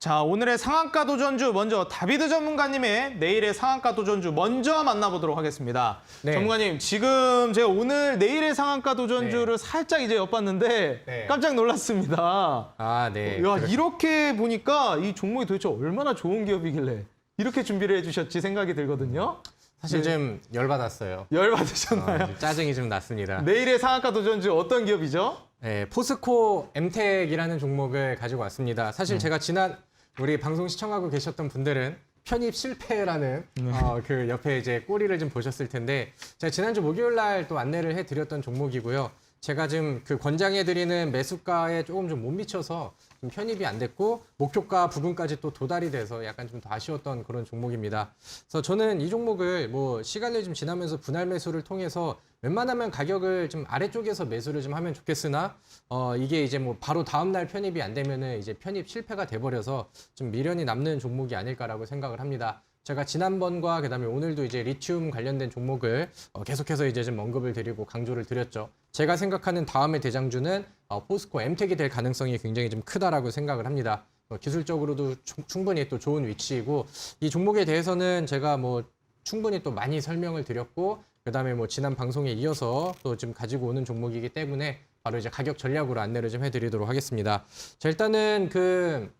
자, 오늘의 상한가 도전주 먼저 다비드 전문가님의 내일의 상한가 도전주 먼저 만나보도록 하겠습니다. 네. 전문가님, 지금 제가 오늘 내일의 상한가 도전주를 살짝 이제 엿봤는데 네. 깜짝 놀랐습니다. 아, 네. 야, 그렇- 이렇게 보니까 이 종목이 도대체 얼마나 좋은 기업이길래 이렇게 준비를 해주셨지 생각이 들거든요. 사실 좀 열받았어요. 열 어, 받으셨나요? 좀 짜증이 좀 났습니다. 내일의 상한가 도전주 어떤 기업이죠? 네, 포스코 엠텍이라는 종목을 가지고 왔습니다. 사실 제가 지난 우리 방송 시청하고 계셨던 분들은 편입 실패라는 어, 그 옆에 이제 꼬리를 좀 보셨을 텐데 제가 지난주 목요일 날 또 안내를 해드렸던 종목이고요. 제가 지금 그 권장해 드리는 매수가에 조금 좀 못 미쳐서 좀 편입이 안 됐고 목표가 부분까지 또 도달이 돼서 약간 좀 더 아쉬웠던 그런 종목입니다. 그래서 저는 이 종목을 뭐 시간이 좀 지나면서 분할 매수를 통해서 웬만하면 가격을 좀 아래쪽에서 매수를 좀 하면 좋겠으나 어 이게 이제 뭐 바로 다음 날 편입이 안 되면은 이제 편입 실패가 돼 버려서 좀 미련이 남는 종목이 아닐까라고 생각을 합니다. 제가 지난번과 그다음에 오늘도 이제 리튬 관련된 종목을 어, 계속해서 이제 좀 언급을 드리고 강조를 드렸죠. 제가 생각하는 다음의 대장주는 어, 포스코 엠텍이 될 가능성이 굉장히 좀 크다라고 생각을 합니다. 어, 기술적으로도 충- 충분히 또 좋은 위치이고 이 종목에 대해서는 제가 뭐 충분히 또 많이 설명을 드렸고 그다음에 뭐 지난 방송에 이어서 또 지금 가지고 오는 종목이기 때문에 바로 이제 가격 전략으로 안내를 좀 해드리도록 하겠습니다. 자 일단은 그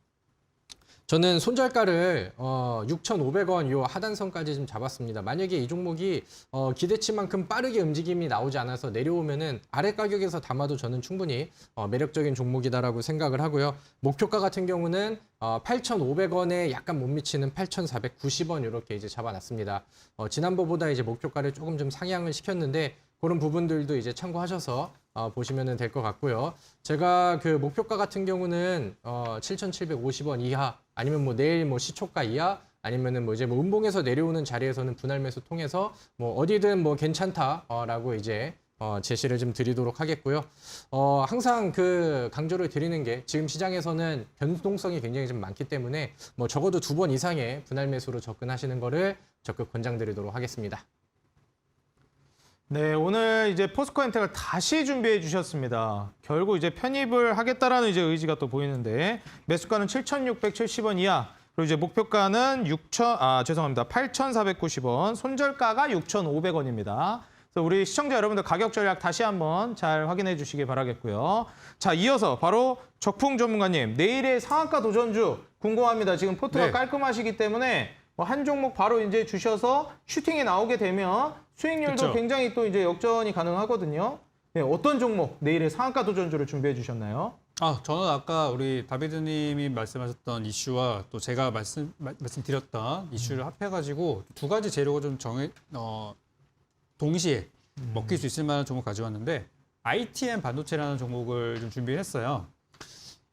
저는 손절가를 어, 6,500원 요 하단선까지 좀 잡았습니다. 만약에 이 종목이 어, 기대치만큼 빠르게 움직임이 나오지 않아서 내려오면은 아래 가격에서 담아도 저는 충분히 어, 매력적인 종목이다라고 생각을 하고요. 목표가 같은 경우는 어, 8,500원에 약간 못 미치는 8,490원 이렇게 이제 잡아놨습니다. 어, 지난번보다 이제 목표가를 조금 좀 상향을 시켰는데 그런 부분들도 이제 참고하셔서 어, 보시면 될 것 같고요. 제가 그 목표가 같은 경우는 어, 7,750원 이하 아니면 뭐 내일 뭐 시초가 이하 아니면은 뭐 이제 뭐 음봉에서 내려오는 자리에서는 분할 매수 통해서 뭐 어디든 뭐 괜찮다라고 이제 어, 제시를 좀 드리도록 하겠고요. 어, 항상 그 강조를 드리는 게 지금 시장에서는 변동성이 굉장히 좀 많기 때문에 뭐 적어도 두 번 이상의 분할 매수로 접근하시는 거를 적극 권장드리도록 하겠습니다. 네, 오늘 이제 포스코 엠텍을 다시 준비해 주셨습니다. 결국 이제 편입을 하겠다라는 이제 의지가 또 보이는데 매수가는 7,670원 이하. 그리고 이제 목표가는 6천 아 죄송합니다. 8,490원. 손절가가 6,500원입니다. 그래서 우리 시청자 여러분들 가격 전략 다시 한번 잘 확인해 주시기 바라겠고요. 자, 이어서 바로 적풍 전문가님 내일의 상한가 도전주 궁금합니다. 지금 포트가 네. 깔끔하시기 때문에 뭐 한 종목 바로 이제 주셔서 슈팅이 나오게 되면 수익률도 그쵸. 굉장히 또 이제 역전이 가능하거든요. 네, 어떤 종목 내일의 상한가 도전주를 준비해 주셨나요? 아, 저는 아까 우리 다비드님이 말씀하셨던 이슈와 또 제가 말씀 마- 말씀드렸던 이슈를 합해가지고 두 가지 재료가 좀 정해 어 동시에 먹힐 수 있을 만한 종목 가져왔는데 ITM 반도체라는 종목을 좀 준비했어요.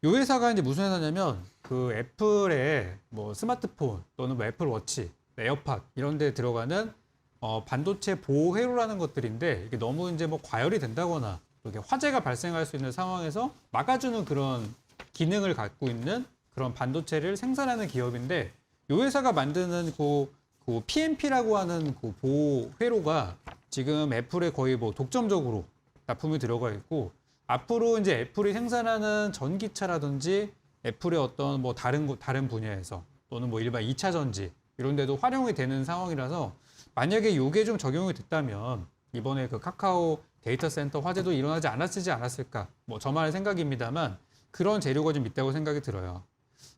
이 회사가 이제 무슨 회사냐면 그 애플의 뭐 스마트폰 또는 뭐 애플 워치, 에어팟 이런 데 들어가는 어, 반도체 보호 회로라는 것들인데 이게 너무 이제 뭐 과열이 된다거나 또 이렇게 화재가 발생할 수 있는 상황에서 막아주는 그런 기능을 갖고 있는 그런 반도체를 생산하는 기업인데 이 회사가 만드는 그, 그 PMP라고 하는 그 보호 회로가 지금 애플에 거의 뭐 독점적으로 납품이 들어가 있고 앞으로 이제 애플이 생산하는 전기차라든지 애플의 어떤 뭐 다른 곳- 다른 분야에서 또는 뭐 일반 2차 전지 이런 데도 활용이 되는 상황이라서 만약에 이게 좀 적용이 됐다면 이번에 그 카카오 데이터 센터 화재도 일어나지 않았지 않았을까 뭐 저만의 생각입니다만 그런 재료가 좀 있다고 생각이 들어요.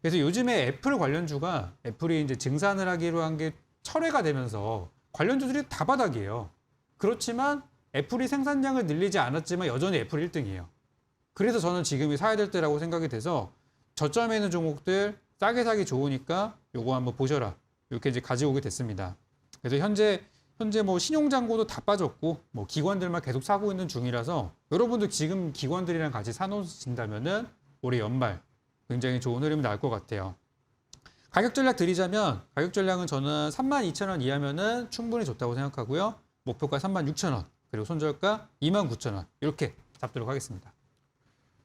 그래서 요즘에 애플 관련주가 애플이 이제 증산을 하기로 한 게 철회가 되면서 관련주들이 다 바닥이에요. 그렇지만 애플이 생산량을 늘리지 않았지만 여전히 애플 1등이에요. 그래서 저는 지금이 사야 될 때라고 생각이 돼서 저점에 있는 종목들 싸게 사기 좋으니까 요거 한번 보셔라. 이렇게 이제 가져오게 됐습니다. 그래서 현재 현재 뭐 신용잔고도 다 빠졌고 뭐 기관들만 계속 사고 있는 중이라서 여러분들 지금 기관들이랑 같이 사놓으신다면은 올해 연말 굉장히 좋은 흐름이 나올 것 같아요. 가격 전략 드리자면 가격 전략은 저는 32,000원 이하면은 충분히 좋다고 생각하고요. 목표가 36,000원 그리고 손절가 29,000원 이렇게 잡도록 하겠습니다.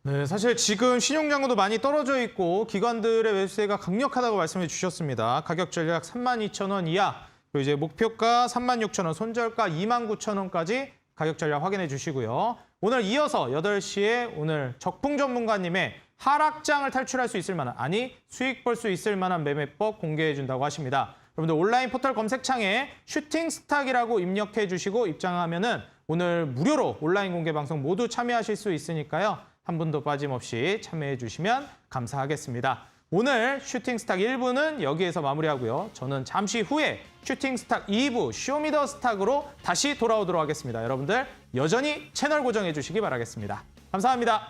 네, 사실 지금 신용장고도 많이 떨어져 있고 기관들의 매수세가 강력하다고 말씀해 주셨습니다. 가격 전략 32,000원 이하, 그리고 이제 목표가 36,000원, 손절가 29,000원까지 가격 전략 확인해 주시고요. 오늘 이어서 8시에 오늘 적풍 전문가님의 하락장을 탈출할 수 있을 만한 아니 수익 벌수 있을 만한 매매법 공개해 준다고 하십니다. 여러분들 온라인 포털 검색창에 슈팅 스탁이라고 입력해 주시고 입장하면은 오늘 무료로 온라인 공개 방송 모두 참여하실 수 있으니까요. 한 분도 빠짐없이 참여해 주시면 감사하겠습니다. 오늘 슈팅 스탁 1부는 여기에서 마무리하고요. 저는 잠시 후에 슈팅 스탁 2부 쇼미더 스탁으로 다시 돌아오도록 하겠습니다. 여러분들 여전히 채널 고정해 주시기 바라겠습니다. 감사합니다.